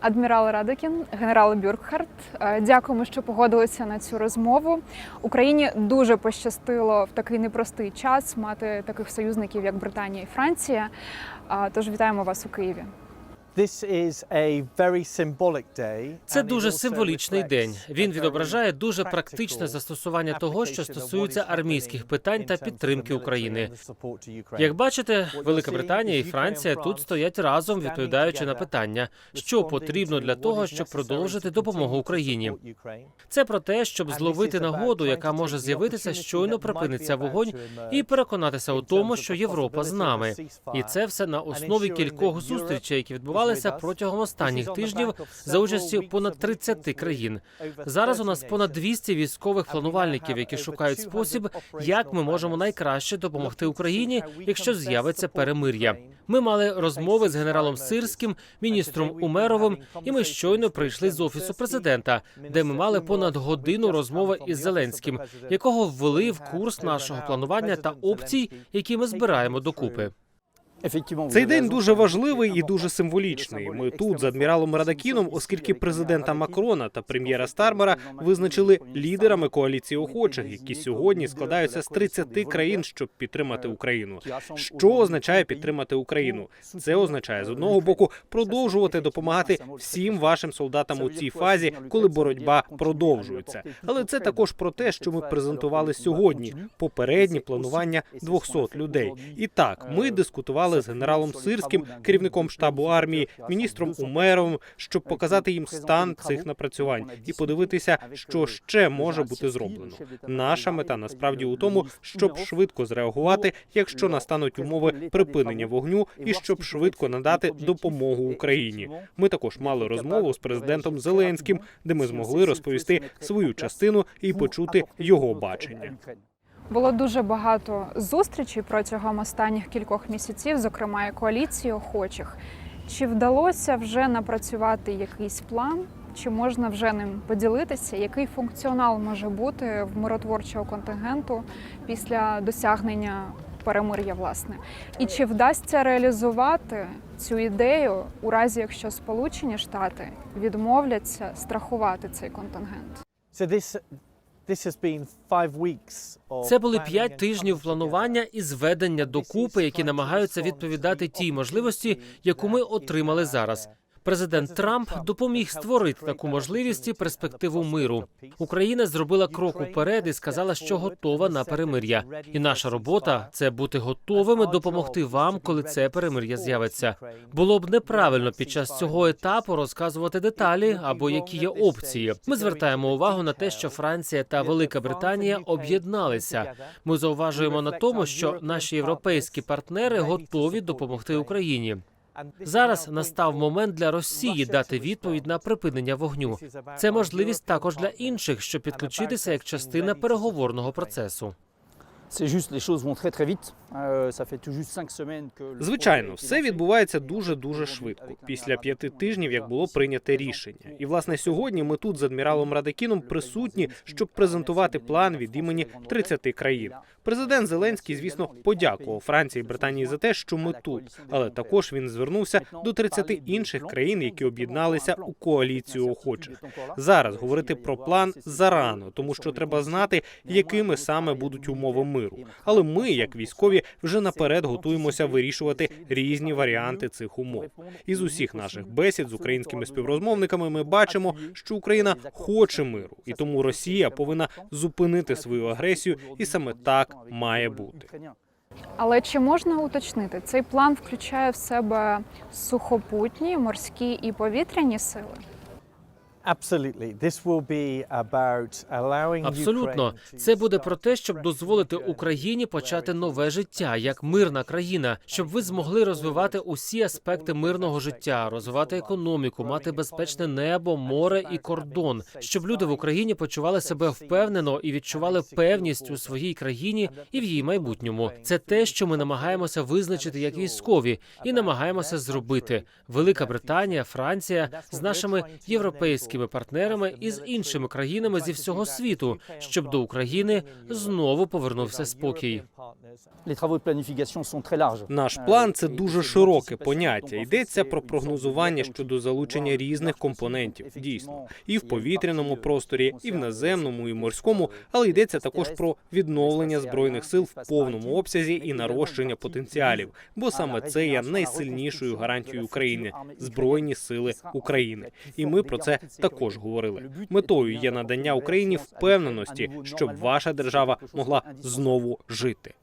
адмірал Радикін, генерал Бюркхарт. Е, Дякуємо, що погодилися на цю розмову. Україні дуже пощастило в такий непростий час мати таких союзників, як Британія і Франція. Тож вітаємо вас у Києві. Це дуже символічний день. Він відображає дуже практичне застосування того, що стосується армійських питань та підтримки України. Як бачите, Велика Британія і Франція тут стоять разом, відповідаючи на питання, що потрібно для того, щоб продовжити допомогу Україні. Це про те, щоб зловити нагоду, яка може з'явитися щойно припиниться вогонь, і переконатися у тому, що Європа з нами. І це все на основі кількох зустрічей, які відбувалися протягом останніх тижнів за участі понад 30 країн. Зараз у нас понад 200 військових планувальників, які шукають спосіб, як ми можемо найкраще допомогти Україні, якщо з'явиться перемир'я. Ми мали розмови з генералом Сирським, міністром Умеровим, і ми щойно прийшли з офісу президента, де ми мали понад годину розмови із Зеленським, якого ввели в курс нашого планування та опцій, які ми збираємо докупи. Цей день дуже важливий і дуже символічний. Ми тут з адміралом Радакіном, оскільки президента Макрона та прем'єра Стармера визначили лідерами коаліції охочих, які сьогодні складаються з 30 країн, щоб підтримати Україну. Що означає підтримати Україну? Це означає з одного боку продовжувати допомагати всім вашим солдатам у цій фазі, коли боротьба продовжується. Але це також про те, що ми презентували сьогодні. Попереднє планування 200 людей. І так, ми дискутували з генералом Сирським, керівником штабу армії, міністром Умеровим, щоб показати їм стан цих напрацювань і подивитися, що ще може бути зроблено. Наша мета насправді у тому, щоб швидко зреагувати, якщо настануть умови припинення вогню, і щоб швидко надати допомогу Україні. Ми також мали розмову з президентом Зеленським, де ми змогли розповісти свою частину і почути його бачення. Було дуже багато зустрічей протягом останніх кількох місяців, зокрема і коаліції охочих. Чи вдалося вже напрацювати якийсь план? Чи можна вже ним поділитися? Який функціонал може бути в миротворчого контингенту після досягнення перемир'я, власне? І чи вдасться реалізувати цю ідею у разі, якщо Сполучені Штати відмовляться страхувати цей контингент? Це були п'ять тижнів планування і зведення докупи, які намагаються відповідати тій можливості, яку ми отримали зараз. Президент Трамп допоміг створити таку можливість і перспективу миру. Україна зробила крок уперед і сказала, що готова на перемир'я. І наша робота це бути готовими допомогти вам, коли це перемир'я з'явиться. Було б неправильно під час цього етапу розказувати деталі або які є опції. Ми звертаємо увагу на те, що Франція та Велика Британія об'єдналися. Ми зауважуємо на тому, що наші європейські партнери готові допомогти Україні. Зараз настав момент для Росії дати відповідь на припинення вогню. Це можливість також для інших, щоб підключитися як частина переговорного процесу. Звичайно, все відбувається дуже дуже швидко. Після п'яти тижнів, як було прийняте рішення, і власне сьогодні ми тут з адміралом Радакіном присутні, щоб презентувати план від імені 30 країн. Президент Зеленський, звісно, подякував Франції і Британії за те, що ми тут, але також він звернувся до 30 інших країн, які об'єдналися у коаліцію охочих. Зараз говорити про план зарано, тому що треба знати, якими саме будуть умови миру. Але ми, як військові, вже наперед готуємося вирішувати різні варіанти цих умов. Із усіх наших бесід з українськими співрозмовниками ми бачимо, що Україна хоче миру, і тому Росія повинна зупинити свою агресію, і саме так має бути. Але чи можна уточнити, цей план включає в себе сухопутні, морські і повітряні сили? Абсолютно, це буде про те, щоб дозволити Україні почати нове життя як мирна країна, щоб ви змогли розвивати усі аспекти мирного життя, розвивати економіку, мати безпечне небо, море і кордон, щоб люди в Україні почували себе впевнено і відчували певність у своїй країні і в її майбутньому. Це те, що ми намагаємося визначити як військові, і намагаємося зробити. Велика Британія, Франція з нашими європейськими європейськими партнерами і з іншими країнами зі всього світу, щоб до України знову повернувся спокій. Наш план це дуже широке поняття. Йдеться про прогнозування щодо залучення різних компонентів, дійсно, і в повітряному просторі, і в наземному, і морському, але йдеться також про відновлення збройних сил в повному обсязі і нарощення потенціалів, бо саме це є найсильнішою гарантією України збройні сили України. І ми про це також говорили. Метою є надання Україні впевненості, щоб ваша держава могла знову жити.